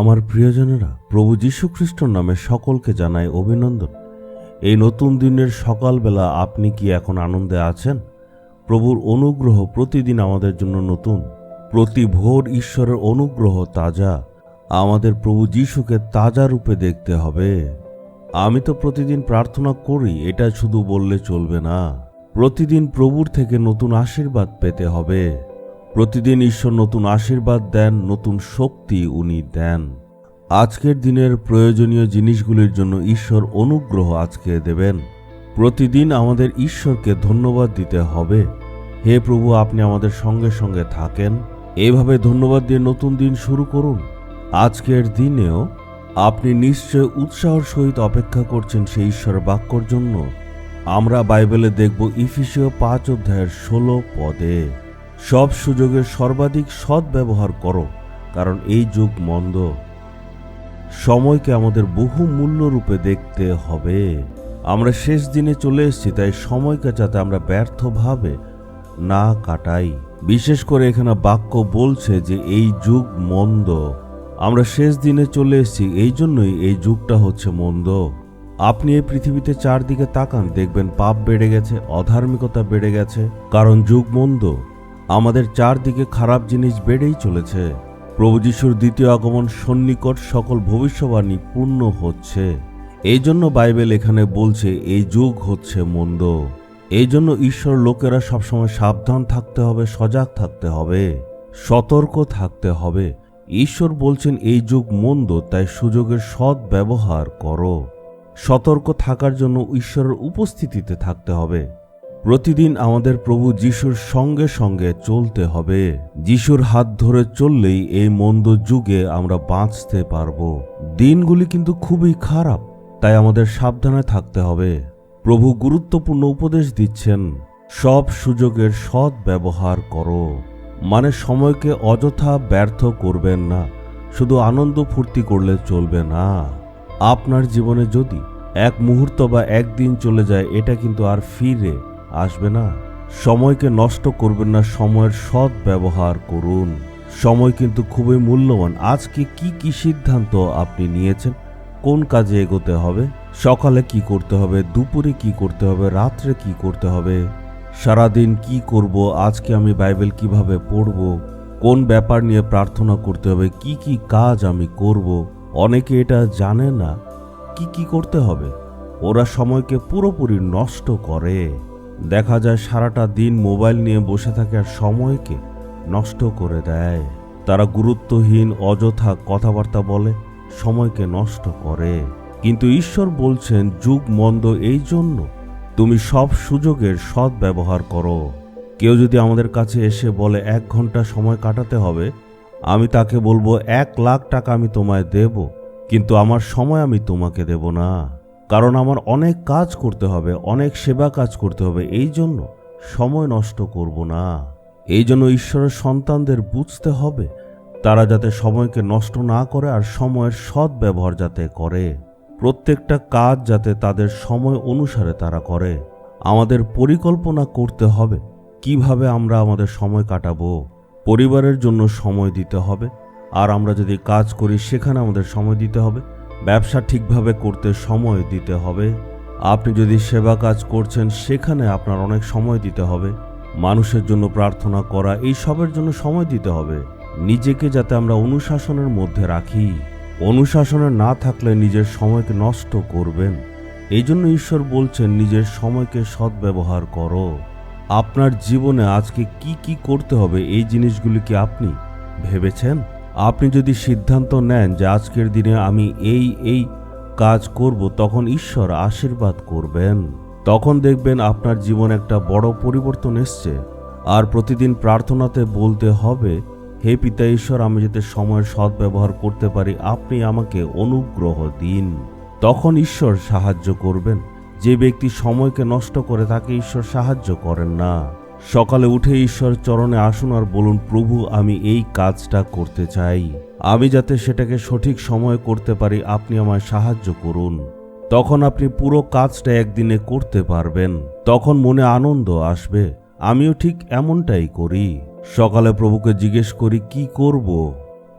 আমার প্রিয়জনেরা প্রভু যীশু খ্রিস্টর নামে সকলকে জানাই অভিনন্দন। এই নতুন দিনের সকালবেলা আপনি কি এখন আনন্দে আছেন? প্রভুর অনুগ্রহ প্রতিদিন আমাদের জন্য নতুন। প্রতি ভোর ঈশ্বরের অনুগ্রহ তাজা। আমাদের প্রভু যীশুকে তাজা রূপে দেখতে হবে। আমি তো প্রতিদিন প্রার্থনা করি, এটা শুধু বললে চলবে না। প্রতিদিন প্রভুর থেকে নতুন আশীর্বাদ পেতে হবে। প্রতিদিন ঈশ্বর নতুন আশীর্বাদ দেন, নতুন শক্তি উনি দেন। আজকের দিনের প্রয়োজনীয় জিনিসগুলির জন্য ঈশ্বর অনুগ্রহ আজকে দেবেন। প্রতিদিন আমাদের ঈশ্বরকে ধন্যবাদ দিতে হবে। হে প্রভু, আপনি আমাদের সঙ্গে সঙ্গে থাকেন। এভাবে ধন্যবাদ দিয়ে নতুন দিন শুরু করুন। আজকের দিনেও আপনি নিশ্চয় উৎসাহর সহিত অপেক্ষা করছেন সেই ঈশ্বর বাক্যর জন্য। আমরা বাইবেলে দেখব ইফিসীয় পাঁচ অধ্যায়ের ষোলো পদে। সব সুযোগের সর্বাধিক সদ্ব্যবহার করো, কারণ এই যুগ মন্দ। সময়কে আমাদের বহু মূল্য রূপে দেখতে হবে। আমরা শেষ দিনে চলে এসেছি, তাই সময়কে যাতে আমরা ব্যর্থভাবে না কাটাই। বিশেষ করে এখানে বাক্য বলছে যে, এই যুগ মন্দ। আমরা শেষ দিনে চলে এসেছি, এই জন্যই এই যুগটা হচ্ছে মন্দ। আপনি এই পৃথিবীতে চারদিকে তাকান, দেখবেন পাপ বেড়ে গেছে, অধার্মিকতা বেড়ে গেছে, কারণ যুগ মন্দ। আমাদের চারদিকে খারাপ জিনিস বেড়েই চলেছে। প্রভু যিশুর দ্বিতীয় আগমন সন্নিকট সকল ভবিষ্যবাণী পূর্ণ হচ্ছে। এই জন্য বাইবেল এখানে বলছে, এই যুগ হচ্ছে মন্দ। এই জন্য ঈশ্বর লোকেরা সবসময় সাবধান থাকতে হবে, সজাগ থাকতে হবে, সতর্ক থাকতে হবে। ঈশ্বর বলছেন, এই যুগ মন্দ, তাই সুযোগের সৎ ব্যবহার করো। সতর্ক থাকার জন্য ঈশ্বরের উপস্থিতিতে থাকতে হবে। প্রতিদিন আমাদের প্রভু যিশুর সঙ্গে সঙ্গে চলতে হবে। যিশুর হাত ধরে চললেই এই মন্দ যুগে আমরা বাঁচতে পারব। দিনগুলি কিন্তু খুবই খারাপ, তাই আমাদের সাবধানে থাকতে হবে। প্রভু গুরুত্বপূর্ণ উপদেশ দিচ্ছেন, সব সুযোগের সৎ ব্যবহার করো। মানে সময়কে অযথা ব্যর্থ করবেন না, শুধু আনন্দ ফুর্তি করলে চলবে না। আপনার জীবনে যদি এক মুহূর্ত বা একদিন চলে যায়, এটা কিন্তু আর ফিরে আসবে না। সময়কে নষ্ট করবেন না, সময়ের সৎ ব্যবহার করুন। সময় কিন্তু খুবই মূল্যবান। আজকে কি কি সিদ্ধান্ত আপনি নিয়েছেন? কোন কাজে এগোতে হবে? সকালে কি করতে হবে? দুপুরে কি করতে হবে? রাত্রে কি করতে হবে? সারাদিন কি করব? আজকে আমি বাইবেল কীভাবে পড়ব? কোন ব্যাপার নিয়ে প্রার্থনা করতে হবে? কি কি কাজ আমি করব? অনেকে এটা জানে না। কি কি করতে হবে? ওরা সময়কে পুরোপুরি নষ্ট করে। দেখা যায় সারাটা দিন মোবাইল নিয়ে বসে থাকে আর সময়কে নষ্ট করে দেয়। তারা গুরুত্বহীন, অযথা কথাবার্তা বলে, সময়কে নষ্ট করে। কিন্তু ঈশ্বর বলছেন, যুগ মন্দ এই জন্য তুমি সব সুযোগের সৎ ব্যবহার করো। কেউ যদি আমাদের কাছে এসে বলে, এক ঘণ্টা সময় কাটাতে হবে, আমি তাকে বলব, এক লাখ টাকা আমি তোমায় দেব, কিন্তু আমার সময় আমি তোমাকে দেব না কারণ আমার অনেক কাজ করতে হবে, অনেক সেবা কাজ করতে হবে, এই জন্য সময় নষ্ট করব না। এই জন্য ঈশ্বরের সন্তানদের বুঝতে হবে, তারা যাতে সময়কে নষ্ট না করে আর সময়ের সৎ ব্যবহার যাতে করে। প্রত্যেকটা কাজ যাতে তাদের সময় অনুসারে তারা করে। আমাদের পরিকল্পনা করতে হবে, কীভাবে আমরা আমাদের সময় কাটাবো। পরিবারের জন্য সময় দিতে হবে, আর আমরা যদি কাজ করি সেখানে আমাদের সময় দিতে হবে। ব্যবসা ঠিকভাবে করতে সময় দিতে হবে। আপনি যদি সেবা কাজ করছেন, সেখানে আপনার অনেক সময় দিতে হবে। মানুষের জন্য প্রার্থনা করা, এই সবের জন্য সময় দিতে হবে। নিজেকে যাতে আমরা অনুশাসনের মধ্যে রাখি। অনুশাসনে না থাকলে নিজের সময়কে নষ্ট করবেন। এই জন্য ঈশ্বর বলছেন, নিজের সময়কে সদ্ব্যবহার করো। আপনার জীবনে আজকে কি কি করতে হবে, এই জিনিসগুলি কি আপনি ভেবেছেন? আপনি যদি সিদ্ধান্ত নেন যে আজকের দিনে আমি এই এই কাজ করব, তখন ঈশ্বর আশীর্বাদ করবেন। তখন দেখবেন আপনার জীবন একটা বড় পরিবর্তন এসছে। আর প্রতিদিন প্রার্থনাতে বলতে হবে, হে পিতা ঈশ্বর, আমি যাতে সময়ের সদ্ব্যবহার করতে পারি, আপনি আমাকে অনুগ্রহ দিন। তখন ঈশ্বর সাহায্য করবেন। যে ব্যক্তি সময়কে নষ্ট করে, তাকে ঈশ্বর সাহায্য করেন না। সকালে উঠে ঈশ্বর চরণে আসুন আর বলুন, প্রভু, আমি এই কাজটা করতে চাই। আমি যাতে সেটাকে সঠিক সময়ে করতে পারি, আপনি আমায় সাহায্য করুন। তখন আপনি পুরো কাজটা একদিনে করতে পারবেন। তখন মনে আনন্দ আসবে। আমিও ঠিক এমনটাই করি। সকালে প্রভুকে জিজ্ঞেস করি, কি করব?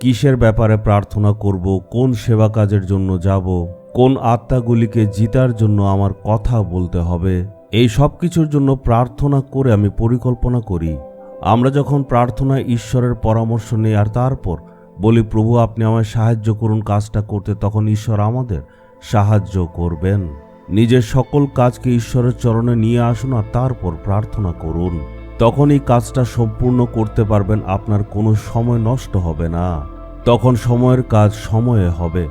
কিসের ব্যাপারে প্রার্থনা করব? কোন সেবা কাজের জন্য যাব? কোন আত্মাগুলিকে জিতার জন্য আমার কথা বলতে হবে? এই সব কিছুর জন্য প্রার্থনা করে আমি পরিকল্পনা করি। আমরা যখন প্রার্থনায় ঈশ্বরের পরামর্শ নিই আর তারপর বলি, প্রভু, আপনি আমায় সাহায্য করুন কাজটা করতে, তখন ঈশ্বর আমাদের সাহায্য করবেন। নিজের সকল কাজকে ঈশ্বরের চরণে নিয়ে আসুন আর তারপর প্রার্থনা করুন। তখন এই কাজটা সম্পূর্ণ করতে পারবেন, আপনার কোনো সময় নষ্ট হবে না। তখন সময়ের কাজ সময়ে হবে।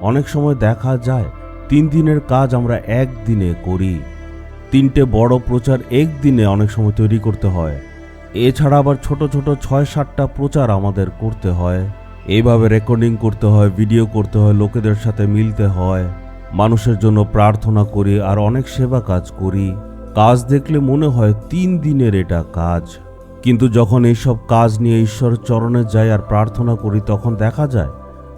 অনেক সময় দেখা যায়, তিন দিনের কাজ আমরা একদিনে করি। তিনটে বড় প্রচার একদিনে অনেক সময় তৈরি করতে হয়। এছাড়া আবার ছোট ছোট ছয় সাতটা প্রচার আমাদের করতে হয়। এইভাবে রেকর্ডিং করতে হয় ভিডিও করতে হয়, লোকেদের সাথে মিলতে হয়। মানুষের জন্য প্রার্থনা করি আর অনেক সেবা কাজ করি। কাজ দেখলে মনে হয় তিন দিনের এটা কাজ। কিন্তু যখন এইসব কাজ নিয়ে ঈশ্বর চরণে যাই আর প্রার্থনা করি, তখন দেখা যায়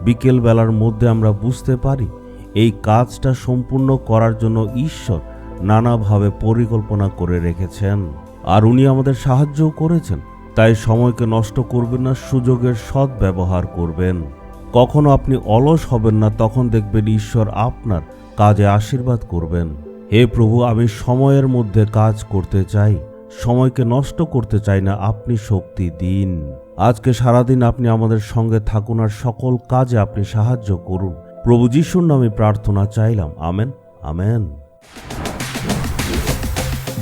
বিকেলবেলার মধ্যে আমরা বুঝতে পারি, এই কাজটা সম্পূর্ণ করার জন্য ঈশ্বর নানাভাবে পরিকল্পনা করে রেখেছেন। আর উনি আমাদের সাহায্যও করেছেন। তাই সময়কে নষ্ট করবেন না, সুযোগের সৎ ব্যবহার করবেন। কখনো আপনি অলস হবেন না, তখন দেখবেন ঈশ্বর আপনার কাজে আশীর্বাদ করবেন। হে প্রভু, আমি সময়ের মধ্যে কাজ করতে চাই। সময়কে নষ্ট করতে চাই না, আপনি শক্তি দিন। আজকে সারাদিন আপনি আমাদের সঙ্গে থাকুন আর সকল কাজে আপনি সাহায্য করুন। প্রভু যিশুর নামে প্রার্থনা চাইলাম। Amen. Amen.